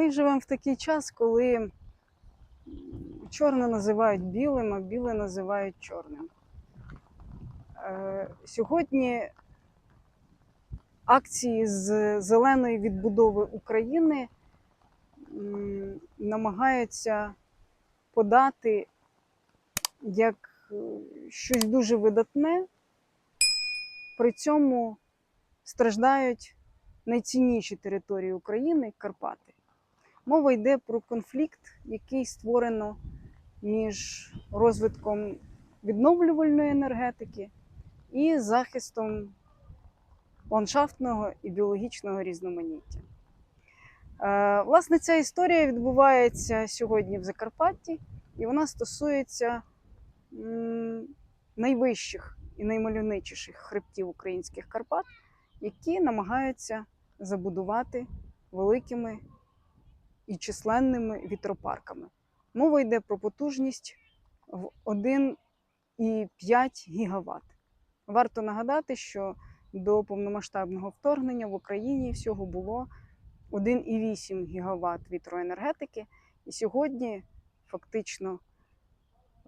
Ми живемо в такий час, коли чорне називають білим, а біле називають чорним. Е, Сьогодні акції з зеленої відбудови України намагаються подати як е, щось дуже видатне, при цьому страждають найцінніші території України Карпати. Мова йде про конфлікт, який створено між розвитком відновлювальної енергетики і захистом ландшафтного і біологічного різноманіття. Е, Власне, ця історія відбувається сьогодні в Закарпатті, і вона стосується найвищих і наймальовничіших хребтів українських Карпат, які намагаються забудувати великими і численними вітропарками. Мова йде про потужність в 1,5 гігаватт. Варто нагадати, що до повномасштабного вторгнення в Україні всього було 1,8 гігаватт вітроенергетики, і сьогодні фактично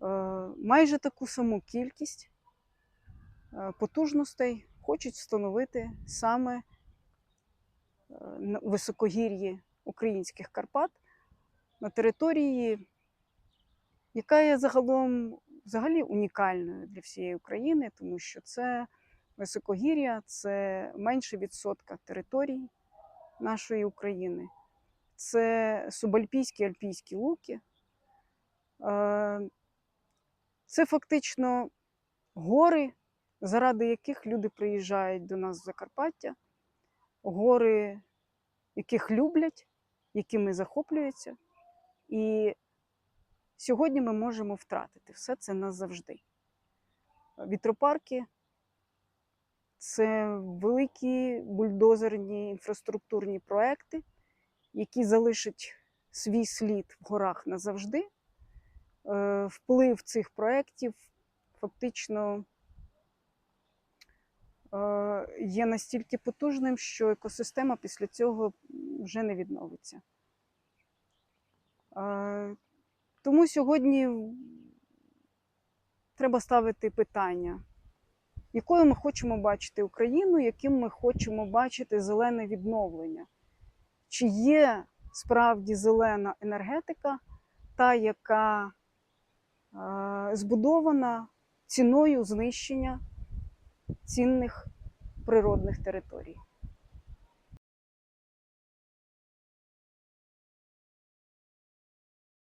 е, майже таку саму кількість е, потужностей хочуть встановити саме е, високогір'ї українських Карпат на території, яка є загалом взагалі унікальною для всієї України, тому що це високогір'я, це менше відсотка територій нашої України. Це субальпійські альпійські луки. Е, Це фактично гори, заради яких люди приїжджають до нас в Закарпаття, гори, яких люблять, якими захоплюються. І сьогодні ми можемо втратити все це назавжди. Вітропарки це великі бульдозерні інфраструктурні проекти, які залишать свій слід в горах назавжди. Е, Вплив цих проєктів фактично е, є настільки потужним, що екосистема після цього вже не відновиться. Тому сьогодні треба ставити питання, якою ми хочемо бачити Україну, яким ми хочемо бачити зелене відновлення. Чи є справді зелена енергетика, та, яка збудована ціною знищення цінних природних територій?